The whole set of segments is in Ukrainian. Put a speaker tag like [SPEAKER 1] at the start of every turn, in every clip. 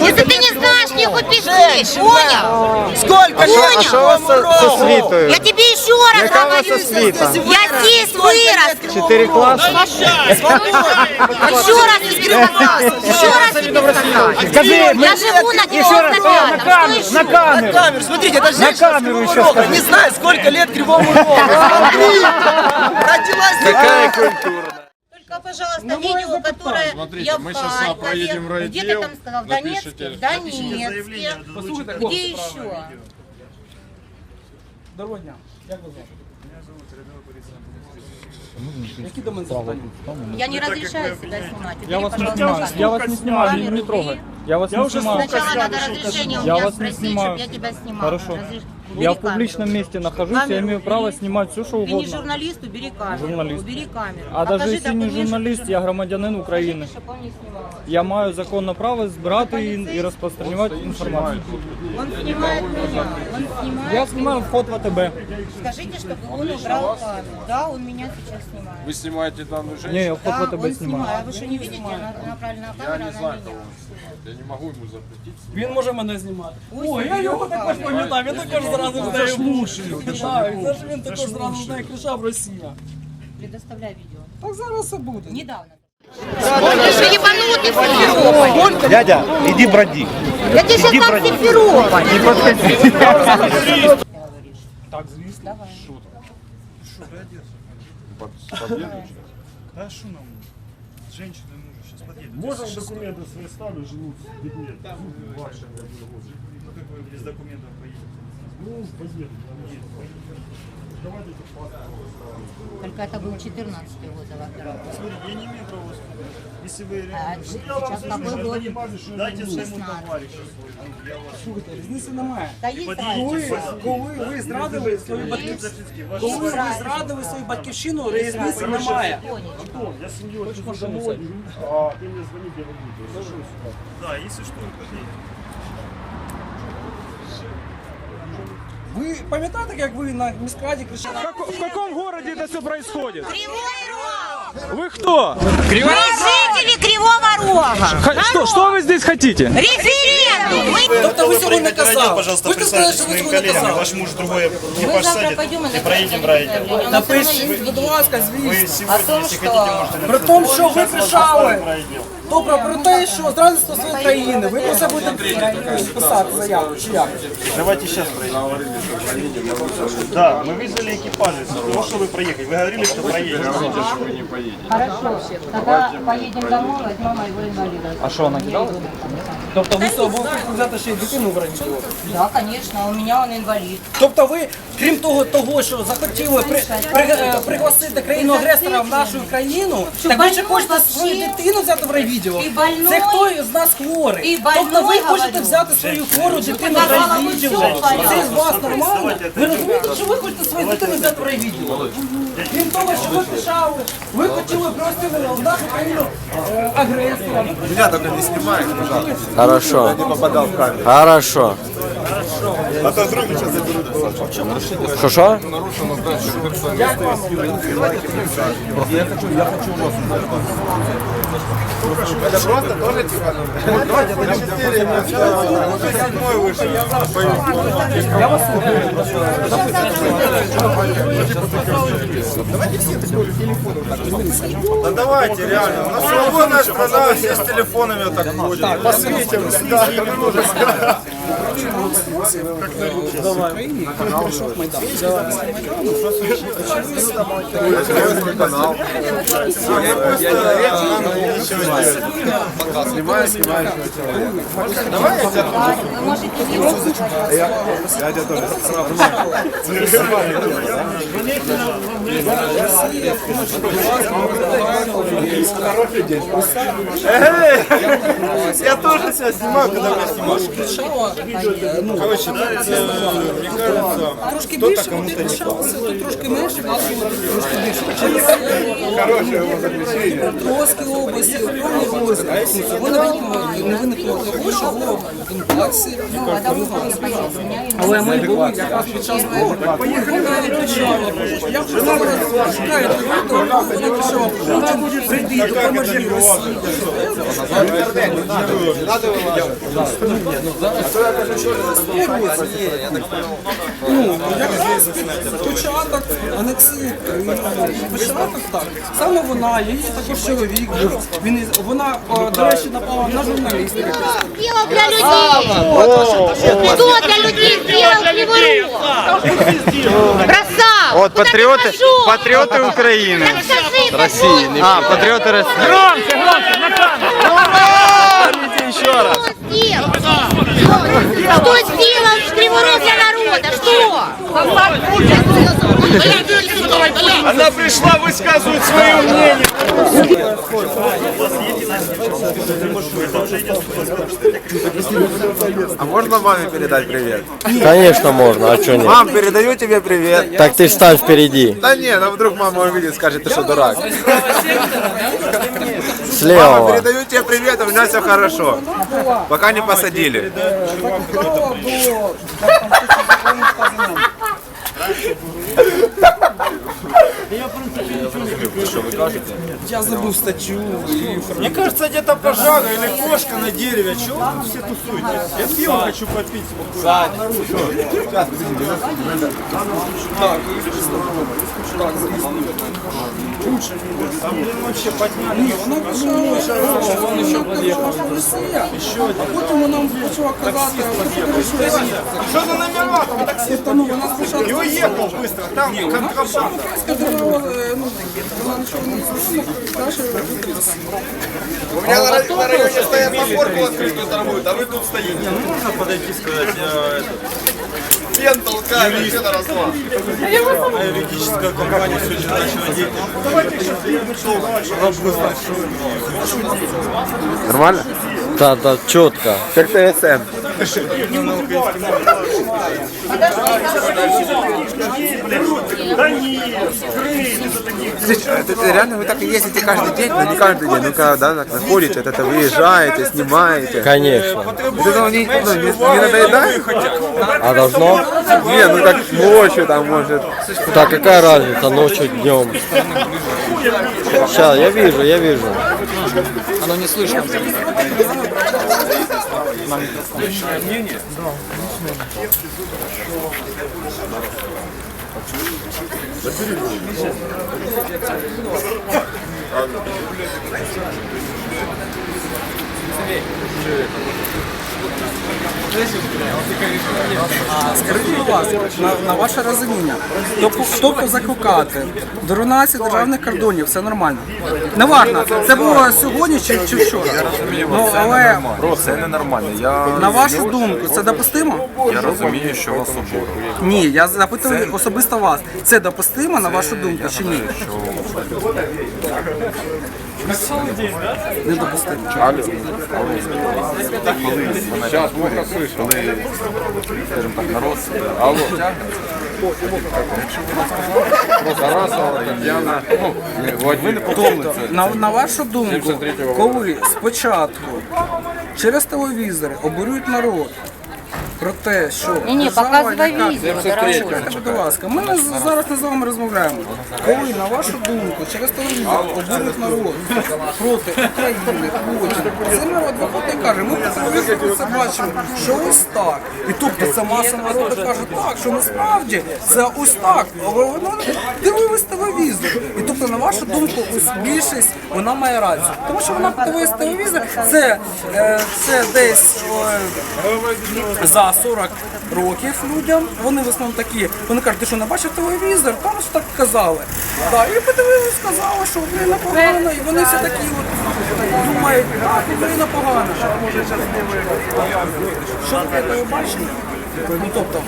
[SPEAKER 1] Если ты не знаешь, не пиши, понял?
[SPEAKER 2] Сколько
[SPEAKER 1] Понял? Я тебе еще раз
[SPEAKER 2] Яка у вас
[SPEAKER 1] говорю.
[SPEAKER 2] освіта?
[SPEAKER 1] Я здесь вырос.
[SPEAKER 2] Чотири класи?
[SPEAKER 1] Еще раз тебе сказать. Еще раз тебе сказать.
[SPEAKER 2] Скажи,
[SPEAKER 1] Я живу на
[SPEAKER 2] Еще раз,
[SPEAKER 1] 95-м.
[SPEAKER 2] на камеру, на камеру.
[SPEAKER 3] камеру, смотрите, это женщина
[SPEAKER 2] камеру
[SPEAKER 3] с Кривого
[SPEAKER 2] еще
[SPEAKER 3] Рога,
[SPEAKER 2] скажи.
[SPEAKER 3] не знает, сколько лет Кривому Рогу. Смотри, родилась
[SPEAKER 2] Какая культура.
[SPEAKER 1] Пожалуйста, видео, которое
[SPEAKER 4] Смотрите,
[SPEAKER 1] я в
[SPEAKER 4] мы
[SPEAKER 1] Харькове,
[SPEAKER 4] проедем в райотдел,
[SPEAKER 1] где ты там сказал, в Донецке, в Донецке, где еще?
[SPEAKER 5] Доброго дня. Як вас звати? Які до мене запитання?
[SPEAKER 1] Я не разрешаю себя снимать.
[SPEAKER 6] Я вас не снимаю. Я вас не снимаю, не, не трогай. Я вас не снимаю.
[SPEAKER 1] Сначала надо разрешение у
[SPEAKER 6] Я
[SPEAKER 1] меня
[SPEAKER 6] вас не
[SPEAKER 1] спросить,
[SPEAKER 6] снимаю.
[SPEAKER 1] чтобы я тебя снимала.
[SPEAKER 6] Хорошо.
[SPEAKER 1] Разреш-
[SPEAKER 6] Я
[SPEAKER 1] Убери
[SPEAKER 6] в публичном
[SPEAKER 1] камеру.
[SPEAKER 6] месте нахожусь, я
[SPEAKER 1] Камеру
[SPEAKER 6] имею право
[SPEAKER 1] убери.
[SPEAKER 6] снимать все, что
[SPEAKER 1] Ты не
[SPEAKER 6] угодно.
[SPEAKER 1] журналист, убери камеру.
[SPEAKER 6] Журналист.
[SPEAKER 1] Убери камеру.
[SPEAKER 6] А
[SPEAKER 1] Покажи
[SPEAKER 6] даже если не
[SPEAKER 1] документ,
[SPEAKER 6] журналист,
[SPEAKER 1] что
[SPEAKER 6] я
[SPEAKER 1] ты-
[SPEAKER 6] громадянин України.
[SPEAKER 1] Щоб он не снимал.
[SPEAKER 6] Я маю законне право збирати і, і розпространювати інформацію.
[SPEAKER 1] Он снимает меня. Он снимает.
[SPEAKER 6] Я знімаю вход в АТБ.
[SPEAKER 1] Скажите, чтобы он убрал камеру. Да, он меня сейчас снимает.
[SPEAKER 4] Вы снимаете данную женщину?
[SPEAKER 6] Ні, я вход в
[SPEAKER 1] Да,
[SPEAKER 6] АТБ
[SPEAKER 1] он
[SPEAKER 6] знімаю.
[SPEAKER 1] снимает. А вы что, не видите? Она направлена
[SPEAKER 4] Я
[SPEAKER 1] камера
[SPEAKER 4] не
[SPEAKER 1] на
[SPEAKER 4] знаю,
[SPEAKER 1] меня.
[SPEAKER 4] кого он снимает. Я не могу ему запретить.
[SPEAKER 5] Він може мене знімати.
[SPEAKER 1] Ось
[SPEAKER 5] О, я його також
[SPEAKER 1] камера.
[SPEAKER 5] пам'ятаю, він також зразу знає слушаю. Це ж він також зразу знає, як рішав Росія.
[SPEAKER 1] Предоставляй видео.
[SPEAKER 5] Так зараз все буде.
[SPEAKER 1] Недавно. Ты что, ебанутый Симферополь?
[SPEAKER 2] Дядя, иди броди.
[SPEAKER 1] Я тебе сейчас дам Симферополь.
[SPEAKER 5] Так, звісно.
[SPEAKER 7] Да что нам? Женщины и мужа сейчас подъедут. Можно документы свои ставлю, живут с детьми. Ваши, Ну как вы без документов поедете?
[SPEAKER 1] Только это был 14 год, во-первых.
[SPEAKER 7] Смотрите, я не имею права сказать. Если вы
[SPEAKER 1] А
[SPEAKER 7] реально...
[SPEAKER 1] сейчас какой год?
[SPEAKER 7] Дайте своему
[SPEAKER 1] 16.
[SPEAKER 7] товарищу своему. Я вас...
[SPEAKER 5] Слухайте, різниці немає.
[SPEAKER 1] Да есть
[SPEAKER 5] Коли,
[SPEAKER 1] разница.
[SPEAKER 5] коли ви зрадили свою батьківщину,
[SPEAKER 7] Ваш
[SPEAKER 5] коли ви зрадили свою батьківщину, різниці немає.
[SPEAKER 7] Антон, я семью отвезу домой, а ты мне звони, где вы будете. Зашел сюда. Да, если что, подъедем.
[SPEAKER 5] Ви пам'ятаєте, як ви на міськраді кричали?
[SPEAKER 6] В каком городе это все происходит?
[SPEAKER 1] Кривой Рог!
[SPEAKER 6] Вы кто?
[SPEAKER 1] Мы жители Кривого Рога!
[SPEAKER 6] Что, что вы здесь хотите?
[SPEAKER 1] Референдум! Мы
[SPEAKER 5] Тобто ви сьогодні не
[SPEAKER 7] Проехать в райотдел,
[SPEAKER 5] казали.
[SPEAKER 7] пожалуйста,
[SPEAKER 5] Ви ж сказали,
[SPEAKER 7] представьте
[SPEAKER 5] що ви
[SPEAKER 7] своим
[SPEAKER 5] цього не
[SPEAKER 7] коллегам.
[SPEAKER 5] казали.
[SPEAKER 7] Ваш муж другой
[SPEAKER 1] Мы
[SPEAKER 7] экипаж
[SPEAKER 1] завтра
[SPEAKER 7] садит
[SPEAKER 1] пойдем и
[SPEAKER 7] и проедем в райотдел.
[SPEAKER 5] Напишіть, будь ласка,
[SPEAKER 7] Вы
[SPEAKER 5] звісно.
[SPEAKER 7] сегодня, если хотите, можете
[SPEAKER 5] При тому, що ви
[SPEAKER 7] Сейчас вас
[SPEAKER 5] кричали,
[SPEAKER 7] доставим в райотдел.
[SPEAKER 5] добре, про те, що зрадництво своєї країни, ви про це будете писати заяву, чи як?
[SPEAKER 7] Давайте сейчас проедем. Да, мы вызвали экипажи для того, чтобы проехать. Вы говорили, что проедете.
[SPEAKER 1] Хорошо, тогда поедем домой, возьмем моего инвалида.
[SPEAKER 6] А що, вона кидала?
[SPEAKER 5] Тобто ви з собою хочете взяти ще й дитину в радіо?
[SPEAKER 1] Да, конечно, у меня он инвалид.
[SPEAKER 5] Тобто ви, крім того, того що захотіли при, при, е, пригласити країну агресора в нашу країну, так ви ще хочете свою дитину взяти в райвідео?
[SPEAKER 1] І больной.
[SPEAKER 5] Це хто з нас хворий?
[SPEAKER 1] І больной,
[SPEAKER 5] Тобто ви хочете
[SPEAKER 1] говорю.
[SPEAKER 5] взяти свою хвору дитину в
[SPEAKER 1] сказала,
[SPEAKER 5] райвідео?
[SPEAKER 1] ви.
[SPEAKER 5] Це з вас нормально? Ви розумієте, що ви хочете свою дитину взяти в райвідео? Крім того, що ви пішали, ви хотіли просто в нашу країну е, агресора.
[SPEAKER 2] Меня только не снимай, пожалуйста.
[SPEAKER 8] Хорошо.
[SPEAKER 2] Не попадал в камеру.
[SPEAKER 8] Хорошо.
[SPEAKER 2] А Я вас Да давайте, реально. У нас свободная страна, все с телефонами так ходят. Посвітимо. канал. Снимаю, снимаю. Давай я тебя Я тебя тоже. Я тоже себя снимаю, когда меня снимаешь.
[SPEAKER 5] Кричала ну,
[SPEAKER 2] Короче, да, це, мені кажется,
[SPEAKER 5] трошки більше вони пишалися, тут трошки менше, було трошки більше. Через
[SPEAKER 2] хороше його заключення.
[SPEAKER 5] Троски області, Павловській області, вони виникло, не виникло того, що було в Донбасі, але ми були якраз під час того, поїхали кричали, я вже зараз шукаю того, вона кричала, Путін, прийди, допоможи Росії. Ну, якраз початок анексії Криму, початок так. Саме вона, її також чоловік був. Він із- вона, о, до речі, напала на журналістів.
[SPEAKER 1] Сделал для людей. Кто для людей сделал Криворук? Бросал.
[SPEAKER 2] Вот
[SPEAKER 1] Куда ты
[SPEAKER 2] патриоты,
[SPEAKER 1] пошел?
[SPEAKER 2] патриоты Украины.
[SPEAKER 1] Так скажи, России.
[SPEAKER 2] А, патриоты России.
[SPEAKER 1] Громче, громче, на Еще раз. Что
[SPEAKER 2] Она пришла высказывать свое мнение. А можно маме передать привет?
[SPEAKER 8] Конечно можно, а что нет?
[SPEAKER 2] Мам, передаю тебе привет.
[SPEAKER 8] Так ты встань впереди.
[SPEAKER 2] Да не, ну вдруг мама увидит, скажет, ты что, дурак? Мама,
[SPEAKER 8] Слева.
[SPEAKER 2] передаю тебе привет, у меня все хорошо. Пока не посадили.
[SPEAKER 5] Tá Я забыл статью.
[SPEAKER 7] Мне кажется, где-то пожар или кошка на дереве. Чего вы тут все тусуетесь? Я пиво хочу попить. Там, блин, вообще подняли.
[SPEAKER 5] Вона почала, вона ще почала Росія. А потім вона почала казати, а ви покажи Росія.
[SPEAKER 2] Что за номера там такси?
[SPEAKER 5] Тобто, ну, вона спочатку
[SPEAKER 2] И уехал быстро, там контрабанда.
[SPEAKER 5] ну, вона нічого не.
[SPEAKER 2] У меня на, рай- на районе стоят подборку открытую торгуют, а вы тут стоите.
[SPEAKER 7] Можно подойти сказать, я это,
[SPEAKER 2] Фен толкает, и все на расклад.
[SPEAKER 7] юридическая компания сегодня начала деятельность.
[SPEAKER 2] Нормально?
[SPEAKER 8] Да, да, четко.
[SPEAKER 2] Как ТСМ.
[SPEAKER 7] Да нет, таких.
[SPEAKER 2] Это, это реально вы так и ездите каждый день? Ну не каждый день, ну когда да, так находите, это выезжаете, снимаете.
[SPEAKER 8] Конечно.
[SPEAKER 2] Это не, ну, не, не надоедает?
[SPEAKER 8] А должно?
[SPEAKER 2] Не, ну так ночью там может.
[SPEAKER 8] Так какая разница, ночью, днем? Сейчас, я вижу, я вижу.
[SPEAKER 3] Оно не слышно на микрофон. Личное мнение? Да, личное мнение. Забери.
[SPEAKER 5] Скажіть, будь ласка, на, на ваше розуміння, тобто, тобто закликати до руйнації державних кордонів, все нормально. Не важно, це було сьогодні чи, чи вчора. Ну, але
[SPEAKER 9] Це ненормально. Я,
[SPEAKER 5] на вашу думку, це допустимо?
[SPEAKER 9] я розумію, що вас обурює.
[SPEAKER 5] Ні, я запитую особисто вас. Це допустимо на вашу думку чи ні? Не допустимо.
[SPEAKER 9] Зараз плохо скажімо так, народ Алло.
[SPEAKER 5] На вашу думку, коли спочатку через телевізори обурюють народ про те, що держава,
[SPEAKER 1] показуй
[SPEAKER 5] яка-
[SPEAKER 1] відео,
[SPEAKER 5] Чекайте, будь ласка, ми з- зараз не з вами розмовляємо. Коли, на вашу думку, через телевізор обурюють народ проти України, Путіна, цей народ виходить і каже, ми по телевізору це бачимо, що ось так. І тобто це маса народу каже так, що насправді це ось так. Але воно дивились телевізор. І тобто, на вашу думку, ось більшість вона має рацію. Тому що вона подивилась телевізор, це, е, це десь е, за 40 років людям. Вони в основному такі, вони кажуть, ти що не бачив телевізор, там ж так казали. Да, і подивилися, сказали, що Україна погана, і вони всі такі от думають, так, Україна погана. Що таке телебачення? Ну тобто,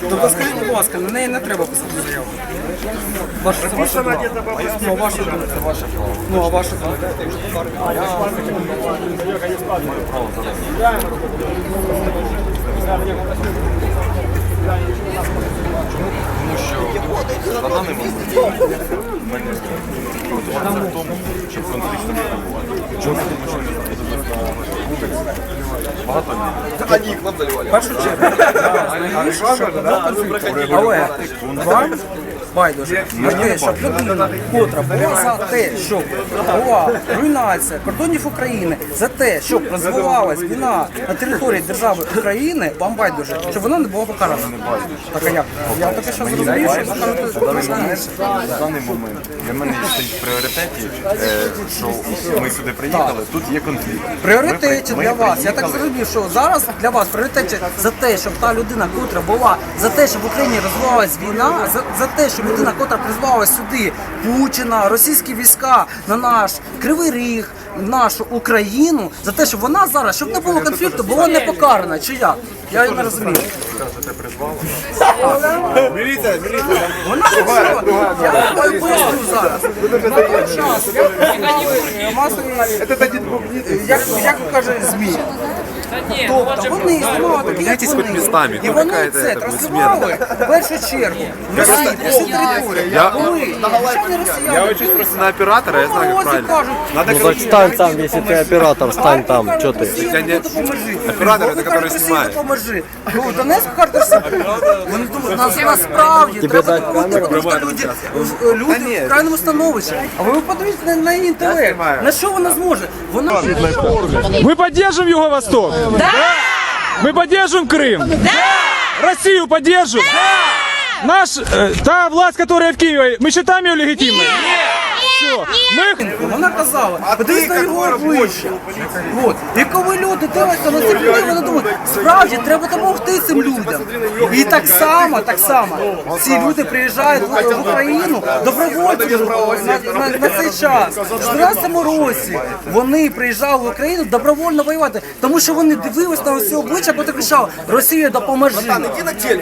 [SPEAKER 5] Тобто скажіть, будь ласка, на неї не треба писати заяву. Ваша, це ваша думка. Ну, а ваша думка. Ну, а ваша думка.
[SPEAKER 9] Тому що на даний момент мене в тому, щоб конфлікту не було. Чому? Тому що багато людей.
[SPEAKER 5] В першу чергу, заливали. щоб був конфлікт. Але вам байдуже. Те, щоб людина, котра була за те, щоб була руйнація кордонів України, за те, щоб розвивалась війна на території держави України, вам байдуже, щоб вона не була покарана. Так а як? Я таке що зрозумів, що.
[SPEAKER 9] На даний момент. Для мене стоїть в пріоритеті, е, що ми сюди приїхали, тут є конфлікт.
[SPEAKER 5] Пріоритеті
[SPEAKER 9] Ми при-
[SPEAKER 5] для
[SPEAKER 9] ми
[SPEAKER 5] вас. Я так
[SPEAKER 9] приїхали-
[SPEAKER 5] зрозумів, що зараз для вас пріоритеті за те, щоб та людина, котра була, за те, щоб в Україні розвивалась війна, за, за те, щоб людина, котра призвала сюди Путіна, російські війська на наш Кривий Ріг, нашу Україну, за те, щоб вона зараз, щоб не було конфлікту, була не покарана. Чи як? Я не розумію.
[SPEAKER 2] Міліція, міліція.
[SPEAKER 5] Вона не. Я вам поясню зараз. На той час масові, як, як кажуть, ЗМІ. Тобто вони знімали такі, як вони. І вони це транслювали в першу чергу в Росії, по всій території. Коли звичайні росіяни
[SPEAKER 2] Я учусь просто на оператора, я знаю, как правильно. Надо
[SPEAKER 8] Ну так стань там, если ты оператор, стань там, что ты?
[SPEAKER 2] не- Оператор, это который снимает.
[SPEAKER 5] Допоможи. Ну, Донецьк кажуть, всі Вони думають, нас насправді треба
[SPEAKER 8] дать
[SPEAKER 5] допомогти, тому що люди, в- люди в крайньому становищі. А ви подивіться на, на її інтелект. На що вона зможе? Вона
[SPEAKER 3] Мы поддержим Юго-Восток? Да! Мы поддержим Крым? Да! Россию поддержим? Да! Наш, э, та власть, которая в Киеве, мы считаем ее легитимной? Все. Мы
[SPEAKER 5] Вона казала, подивись на його обличчя. От. І коли люди дивляться на цих людей, вони думають, справді треба допомогти цим людям. І так само, так само, ці люди приїжджають в, Україну добровольцями на, на, на цей час. В 14 році вони приїжджали в Україну добровольно воювати, тому що вони дивились на усі обличчя, коли кричали, Росія допоможи.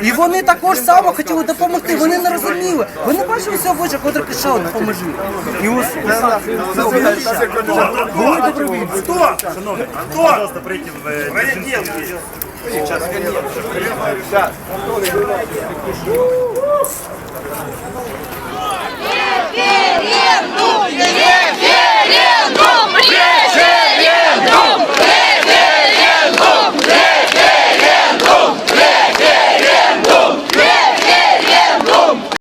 [SPEAKER 5] І вони також само хотіли допомогти. Вони не розуміли. Вони бачили всі обличчя, коли кричали, допоможи. І Союз.
[SPEAKER 7] Кто? Кто Хто? В Проєднєнки. Сейчас, сейчас. Референдум!
[SPEAKER 1] Референдум! Референдум!